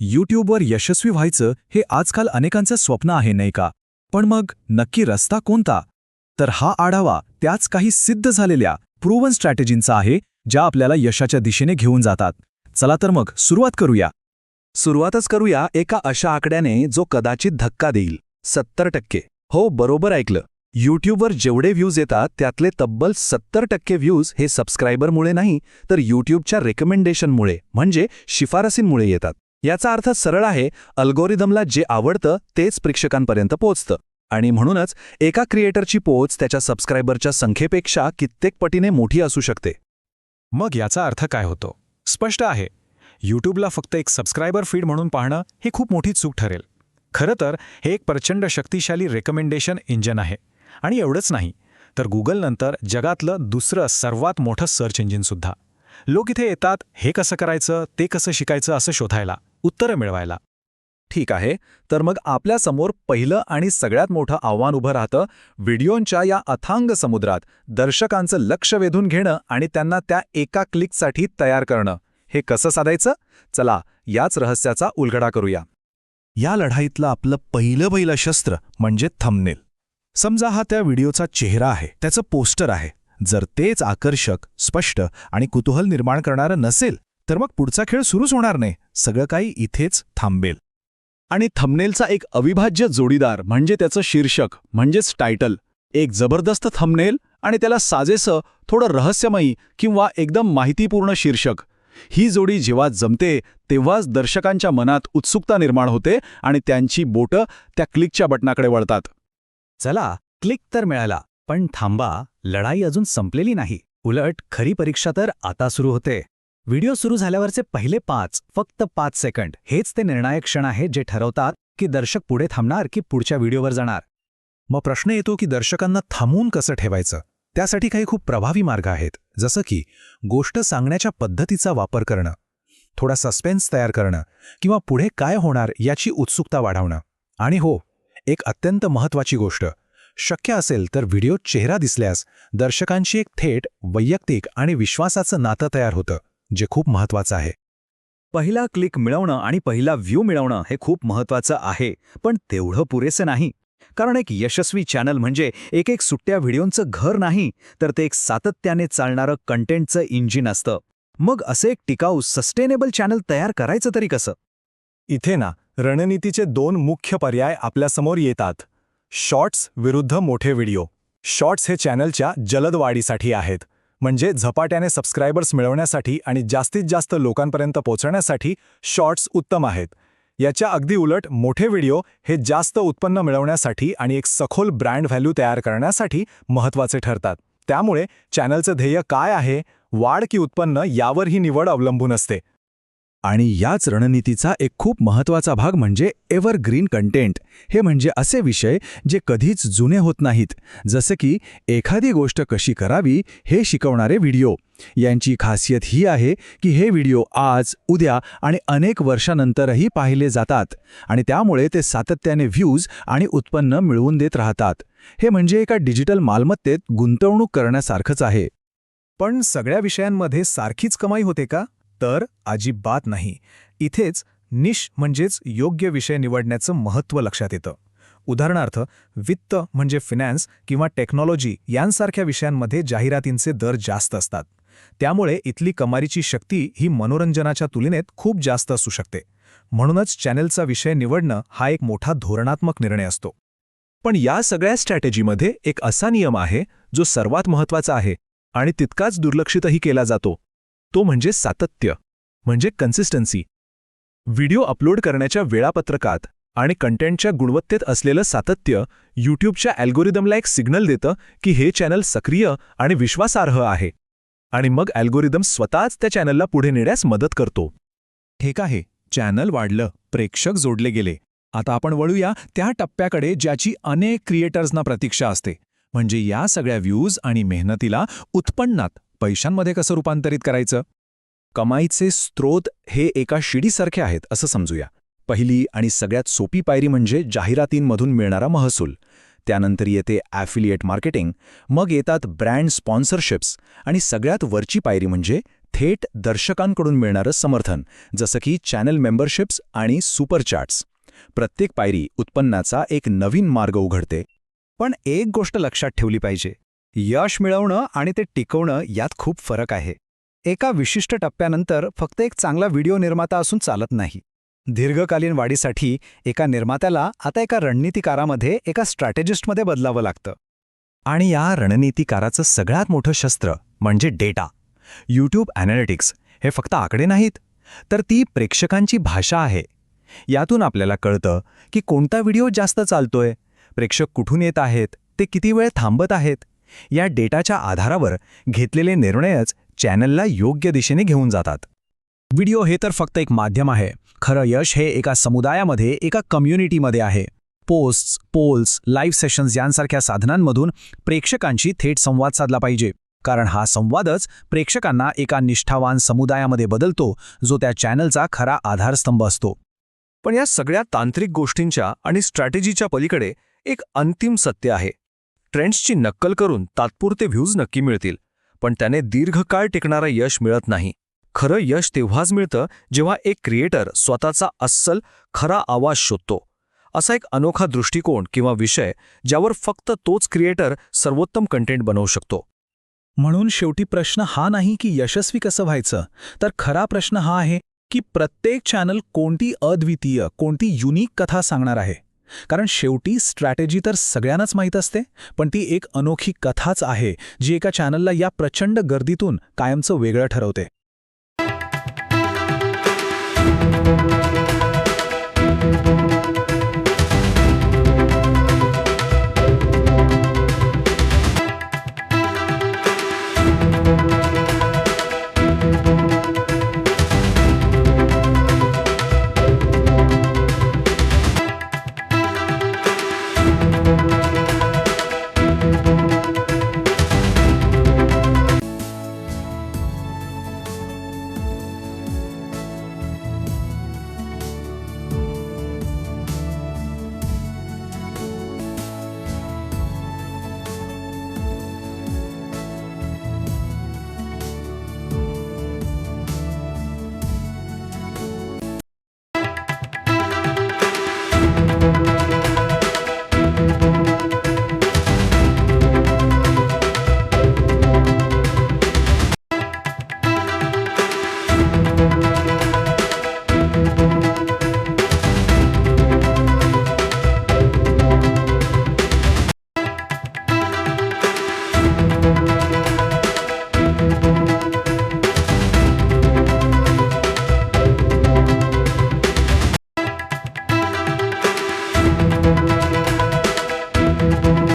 यूट्यूबवर यशस्वी व्हायचं हे आजकाल अनेकांचं स्वप्न आहे नाही का? पण मग नक्की रस्ता कोणता? तर हा आढावा त्याच काही सिद्ध झालेल्या प्रूवन स्ट्रॅटेजींचा आहे ज्या आपल्याला यशाच्या दिशेने घेऊन जातात. चला तर मग सुरुवात करूया. सुरुवातच करूया एका अशा आकड्याने जो कदाचित धक्का देईल. सत्तर टक्के. हो बरोबर ऐकलं. यूट्यूबवर जेवढे व्ह्यूज येतात त्यातले तब्बल सत्तर टक्के व्ह्यूज हे सबस्क्रायबरमुळे नाही तर यूट्यूबच्या रेकमेंडेशनमुळे म्हणजे शिफारसींमुळे येतात. याचा अर्थ सरळ आहे अल्गोरिदमला जे आवडतं तेच प्रेक्षकांपर्यंत पोहोचतं. आणि म्हणूनच एका क्रिएटरची पोच त्याच्या सबस्क्रायबरच्या संख्येपेक्षा कित्येक पटीने मोठी असू शकते. मग याचा अर्थ काय होतो? स्पष्ट आहे. यूट्यूबला फक्त एक सबस्क्रायबर फीड म्हणून पाहणं ही खूप मोठी चूक ठरेल. खरं तर हे एक प्रचंड शक्तिशाली रेकमेंडेशन इंजन आहे. आणि एवढंच नाही तर गुगलनंतर जगातलं दुसरं सर्वात मोठं सर्च इंजिनसुद्धा लोक इथे येतात हे कसं करायचं ते कसं शिकायचं असं शोधायला. उत्तरं मिळवायला. ठीक आहे तर मग आपल्यासमोर पहिलं आणि सगळ्यात मोठं आव्हान उभं राहतं व्हिडिओंच्या या अथांग समुद्रात दर्शकांचं लक्ष वेधून घेणं आणि त्यांना त्या एका क्लिकसाठी तयार करणं. हे कसं साधायचं? चला याच रहस्याचा उलगडा करूया. या लढाईतलं आपलं पहिलं पहिलं शस्त्र म्हणजे थंबनेल. समजा हा त्या व्हिडिओचा चेहरा आहे त्याचं पोस्टर आहे. जर तेच आकर्षक स्पष्ट आणि कुतूहल निर्माण करणारं नसेल तर मग पुढचा खेळ सुरूच होणार नाही. सगळं काही इथेच थांबेल. आणि थंबनेलचा एक अविभाज्य जोडीदार म्हणजे त्याचं शीर्षक म्हणजेच टायटल एक जबरदस्त थंबनेल आणि त्याला साजेसं थोडं रहस्यमयी किंवा एकदम माहितीपूर्ण शीर्षक. ही जोडी जेव्हा जमते तेव्हाच दर्शकांच्या मनात उत्सुकता निर्माण होते आणि त्यांची बोटं त्या क्लिकच्या बटनाकडे वळतात. चला क्लिक तर मिळाला पण थांबा लढाई अजून संपलेली नाही. उलट खरी परीक्षा तर आता सुरू होते. व्हिडिओ सुरू झाल्यावरचे पहिले पाच फक्त पाच सेकंड हेच ते निर्णायक क्षण आहे जे ठरवतात की दर्शक पुढे थांबणार की पुढच्या व्हिडिओवर जाणार. मग प्रश्न येतो की दर्शकांना थांबवून कसं ठेवायचं? त्यासाठी काही खूप प्रभावी मार्ग आहेत. जसं की गोष्ट सांगण्याच्या पद्धतीचा वापर करणं थोडा सस्पेन्स तयार करणं किंवा पुढे काय होणार याची उत्सुकता वाढवणं. आणि हो एक अत्यंत महत्त्वाची गोष्ट. शक्य असेल तर व्हिडिओ चेहरा दिसल्यास दर्शकांशी एक थेट वैयक्तिक आणि विश्वासाचं नातं तयार होतं. जे खूप महत्त्वाचं आहे. पहिला क्लिक मिळवणं आणि पहिला व्ह्यू मिळवणं हे खूप महत्त्वाचं आहे पण तेवढं पुरेसं नाही. कारण एक यशस्वी चॅनल म्हणजे एक एक सुट्ट्या व्हिडिओंचं घर नाही तर ते एक सातत्याने चालणारं कंटेंटचं इंजिन असतं. मग असं एक टिकाऊ सस्टेनेबल चॅनल तयार करायचं तरी कसं? इथे ना रणनीतीचे दोन मुख्य पर्याय आपल्यासमोर येतात. शॉर्ट्स विरुद्ध मोठे व्हिडिओ. शॉर्ट्स हे चॅनलच्या जलद वाढीसाठी आहेत. म्हणजे झपाट्याने सबस्क्रायबर्स मिळवण्यासाठी आणि जास्तीत जास्त लोकांपर्यंत पोहोचण्यासाठी शॉर्ट्स उत्तम आहेत. याच्या अगदी उलट मोठे व्हिडिओ हे जास्त उत्पन्न मिळवण्यासाठी आणि एक सखोल ब्रँड व्हॅल्यू तयार करण्यासाठी महत्त्वाचे ठरतात. त्यामुळे चॅनलचं ध्येय काय आहे? वाढ की उत्पन्न यावर ही निवड अवलंबून असते. आणि याच रणनीतीचा एक खूप महत्त्वाचा भाग म्हणजे एव्हरग्रीन कंटेंट हे म्हणजे असे विषय जे कधीच जुने होत नाहीत. जसं की एखादी गोष्ट कशी करावी हे शिकवणारे व्हिडिओ. यांची खासियत ही आहे की हे व्हिडिओ आज उद्या आणि अनेक वर्षानंतरही पाहिले जातात आणि त्यामुळे ते सातत्याने व्ह्यूज आणि उत्पन्न मिळवून देत राहतात. हे म्हणजे एका डिजिटल मालमत्तेत गुंतवणूक करण्यासारखंच आहे. पण सगळ्या विषयांमध्ये सारखीच कमाई होते का? तर अजिबात नाही. इथेच निश म्हणजेच योग्य विषय निवडण्याचं महत्त्व लक्षात येतं. उदाहरणार्थ वित्त म्हणजे फिनॅन्स किंवा टेक्नॉलॉजी यांसारख्या विषयांमध्ये जाहिरातींचे दर जास्त असतात. त्यामुळे इथली कमारीची शक्ती ही मनोरंजनाच्या तुलनेत खूप जास्त असू शकते. म्हणूनच चॅनेलचा विषय निवडणं हा एक मोठा धोरणात्मक निर्णय असतो. पण या सगळ्या स्ट्रॅटेजीमध्ये एक असा नियम आहे जो सर्वात महत्त्वाचा आहे आणि तितकाच दुर्लक्षितही केला जातो. तो म्हणजे सातत्य म्हणजे कन्सिस्टन्सी व्हिडिओ अपलोड करण्याच्या वेळापत्रकात आणि कंटेंटच्या गुणवत्तेत असलेलं सातत्य यूट्यूबच्या अल्गोरिदमला एक सिग्नल देतं की हे चॅनल सक्रिय आणि विश्वासार्ह आहे. आणि मग अल्गोरिदम स्वतःच त्या चॅनलला पुढे नेण्यास मदत करतो. ठीक आहे चॅनल वाढलं प्रेक्षक जोडले गेले. आता आपण वळूया त्या टप्प्याकडे ज्याची अनेक क्रिएटर्सना प्रतीक्षा असते. म्हणजे या सगळ्या व्ह्यूज आणि मेहनतीला उत्पन्नात. पैशांमध्ये कसं रूपांतरित करायचं? कमाईचे स्रोत हे एका शिडीसारखे आहेत असं समजूया. पहिली आणि सगळ्यात सोपी पायरी म्हणजे जाहिरातींमधून मिळणारा महसूल. त्यानंतर येते ॲफिलिएट मार्केटिंग मग येतात ब्रँड स्पॉन्सरशिप्स आणि सगळ्यात वरची पायरी म्हणजे थेट दर्शकांकडून मिळणारं समर्थन जसं की चॅनल मेंबरशिप्स आणि सुपरचार्ट्स प्रत्येक पायरी उत्पन्नाचा एक नवीन मार्ग उघडते. पण एक गोष्ट लक्षात ठेवली पाहिजे. यश मिळवणं आणि ते टिकवणं यात खूप फरक आहे. एका विशिष्ट टप्प्यानंतर फक्त एक चांगला व्हिडिओ निर्माता असून चालत नाही. दीर्घकालीन वाढीसाठी एका निर्मात्याला आता एका रणनीतिकारामध्ये एका स्ट्रॅटेजिस्टमध्ये बदलावं लागतं. आणि या रणनीतिकाराचं सगळ्यात मोठं शस्त्र म्हणजे डेटा. यूट्यूब ॲनालिटिक्स हे फक्त आकडे नाहीत तर ती प्रेक्षकांची भाषा आहे. यातून आपल्याला कळतं की कोणता व्हिडिओ जास्त चालतोय प्रेक्षक कुठून येत आहेत ते किती वेळ थांबत आहेत या डेटाच्या आधारावर घेतलेले निर्णयच चॅनलला योग्य दिशेने घेऊन जातात. व्हिडिओ हे तर फक्त एक माध्यम आहे. खरं यश हे एका समुदायामध्ये एका कम्युनिटीमध्ये आहे. पोस्ट्स पोल्स लाईव्ह सेशन्स यांसारख्या साधनांमधून प्रेक्षकांशी थेट संवाद साधला पाहिजे. कारण हा संवादच प्रेक्षकांना एका निष्ठावान समुदायामध्ये बदलतो जो त्या चॅनलचा खरा आधारस्तंभ असतो. पण या सगळ्या तांत्रिक गोष्टींच्या आणि स्ट्रॅटेजीच्या पलीकडे एक अंतिम सत्य आहे. ट्रेंड्सची नक्कल करून तात्पुरते व्ह्यूज नक्की मिळतील पण त्याने दीर्घकाळ टिकणारं यश मिळत नाही. खरं यश तेव्हाच मिळतं जेव्हा एक क्रिएटर स्वतःचा अस्सल खरा आवाज शोधतो. असा एक अनोखा दृष्टिकोन किंवा विषय ज्यावर फक्त तोच क्रिएटर सर्वोत्तम कंटेंट बनवू शकतो. म्हणून शेवटी प्रश्न हा नाही की यशस्वी कसं व्हायचं तर खरा प्रश्न हा आहे की प्रत्येक चॅनल कोणती अद्वितीय कोणती युनिक कथा सांगणार आहे. कारण शेवटी स्ट्रॅटेजी तर सगळ्यांनाच माहीत असते पण ती एक अनोखी कथाच आहे जी एका चॅनलला या प्रचंड गर्दीतून कायमचं वेगळं ठरवते.